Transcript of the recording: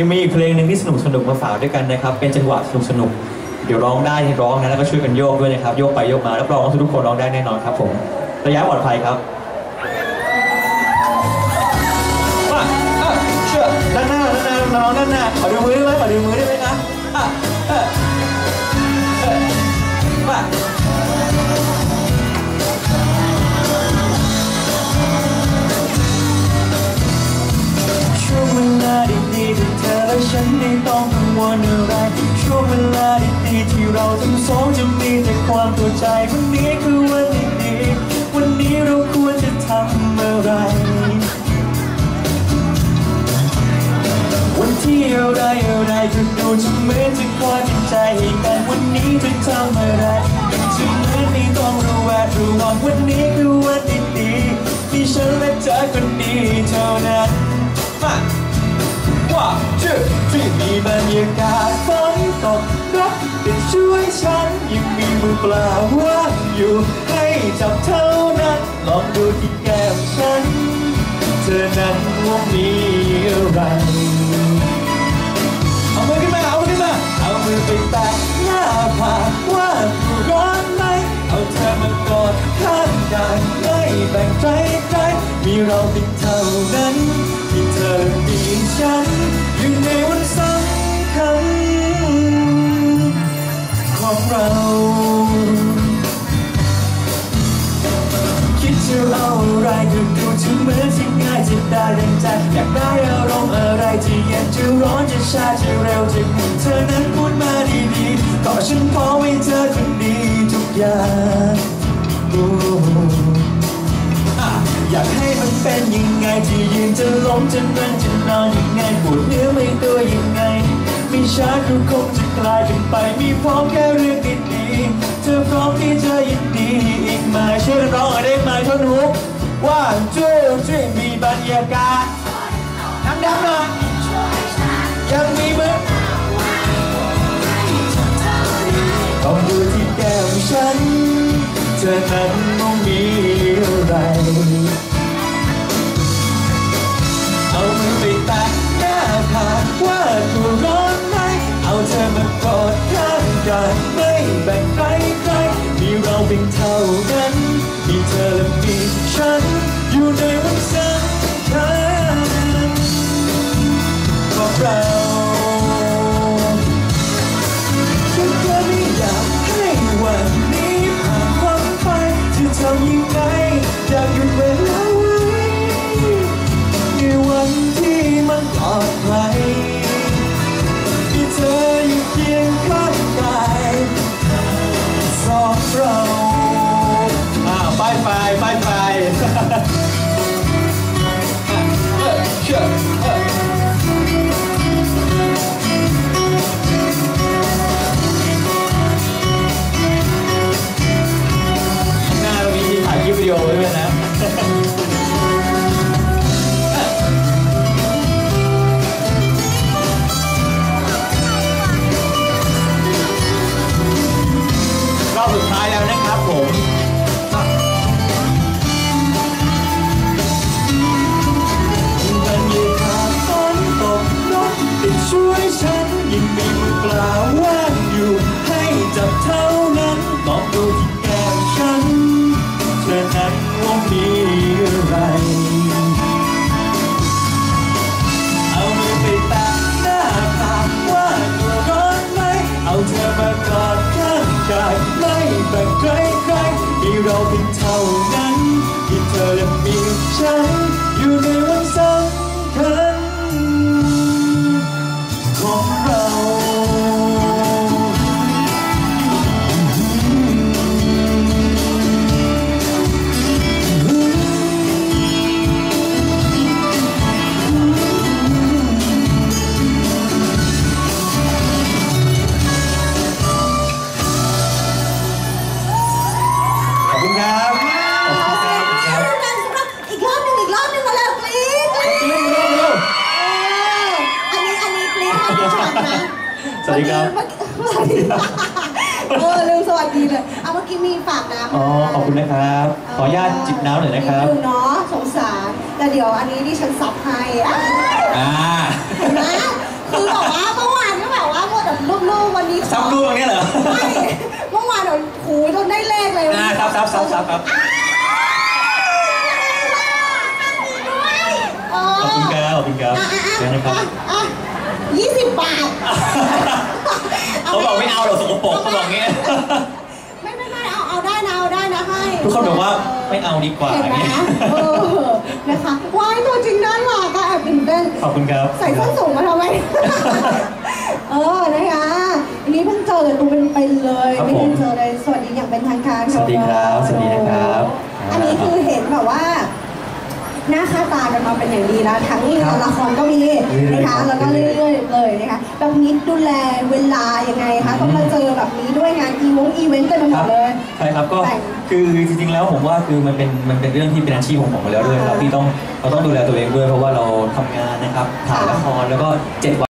ยังมีอีกเพลงหนึ่งที่สนุกสนุกมาฝากด้วยกันนะครับ เป็นจังหวะสนุกสนุกเดี๋ยวร้องได้ให้ร้องนะแล้วก็ช่วยกันโยกด้วยนะครับโยกไปโยกมารับรองว่าทุกคนร้องได้แน่นอนครับผมระยะปลอดภัยครับ ที่เราทั้งสองจะมีแต่ความเข้าใจวันนี้คือวันดีๆวันนี้เราควรจะทำอะไร วันที่อะไรอะไรก็ดูจะเหมือนจะคอยเป็นใจให้กันวันนี้จะทำอะไรจะเหมือนไม่ต้องระแวดระวังวันนี้คือวันดีๆที่ฉันและเธอคนดีเท่านั้นมาว่าชื่อที่มีบรรยากาศ มือเปล่าว่างอยู่ให้จับเท่านั้น ลองดูที่แก้มฉัน เธอนั้นว่ามีอะไร เอามือขึ้นมา เอามือขึ้นมา เอามือไปแตะหน้าผากว่าร้อนไหม เอาเธอมากอดข้างกายไม่แบ่งใครใครมีเราเพี ง่ายจะได้ดังใจ อยากได้อารมณ์อะไรที่เย็นจะร้อนจะชาจะเร็วจะหุ่นเธอนั้นพูดมาดีๆก็ฉันพร้อมให้เธอคนดีทุกอย่างอยากให้มันเป็นยังไงที่ยืนจะล้มจะนั่งจะนอนยังไงปวดเนื้อไม่ตัวยังไงไม่ช้าก็คงจะกลายเป็นไปมีพร้อมแค่เรื่องดีๆเธอพร้อมที่จะยินดีอีกไหมช่วยร้องอยได้ไหมท่อนฮุก ว่าช่วยช่วยมีบรรยากาศดังๆ เราอ่าไปไปไปไปเชื่อเออข้างหน้าเรามีที่ถ่ายคลิปวิดีโอไว้ด้วยนะ ท้ายแล้วนะครับผมบรรยากาศฝนตกรถติดช่วยฉันยิ่งมีมือเปล่าว่า เท่านั้นที่เธอยังมีฉันอยู่ในวันสำ ดีครับเมื่อกี้สวัสดีค่ะเออลืมสวัสดีเลยเอาเมื่อกี้มีฝากน้ำอ๋อขอบคุณนะครับ ขออนุญาตจิบน้ำหน่อยนะครับดูเนาะสงสารแต่เดี๋ยวอันนี้ดิฉันสับให้อะอ่าเห็นไหมคซับรูปตรงนี้เหรอไม่เมื่อวานเราหูจนได้เลขเลยอ่าครับครับครับครับครับเออขอบคุณครับขอบคุณครับอะอะเดี๋ยวนะครับอะอะยี่สิบบาท เขาบอกไม่เอาหรอกสกปรกเขาบอกงี้ ไม่ไม่ไม่เอาเอาได้นะเอาได้นะให้ทุกคนบอกว่าไม่เอาดีกว่าเห็นไหมอย่างเงี้ยเออนะคะว้ายตัวจริงด้านหลังก็แอบตื่นเต้นขอบคุณครับใส่ส้นสูงมาทำไม เออนะคะอันนี้เพิ่งเจอตัวเป็นๆเลยครับไม่ผมได้เจอเลยสวัสดีอย่างเป็นทางการสวัสดีครับสวัสดีนะครับ อันนี้คือเห็นแบบว่า หน้าค่าตากันมาเป็นอย่างดีแล้วทั้งครับละครก็มีเรื่อยๆนะคะครับแล้วก็เรื่เรื่อยอยๆเลยนะคะแบบนี้ดูแลเวลายังไงคะต้องมาเจอแบบนี้ด้วยงานอีวงอีเวนต์เต็มไปหมดเลยใช่ครับก็แต่งคือจริงๆแล้วผมว่าคือมันเป็นมันเป็นเรื่องที่เป็นอาชีพของผมไปแล้วด้วยครับอ่าที่ต้องเราต้องดูแลตัวเองด้วยเพราะว่าเราทำงานนะครับถ่ายค่ะละครแล้วก็เจ็ดวัน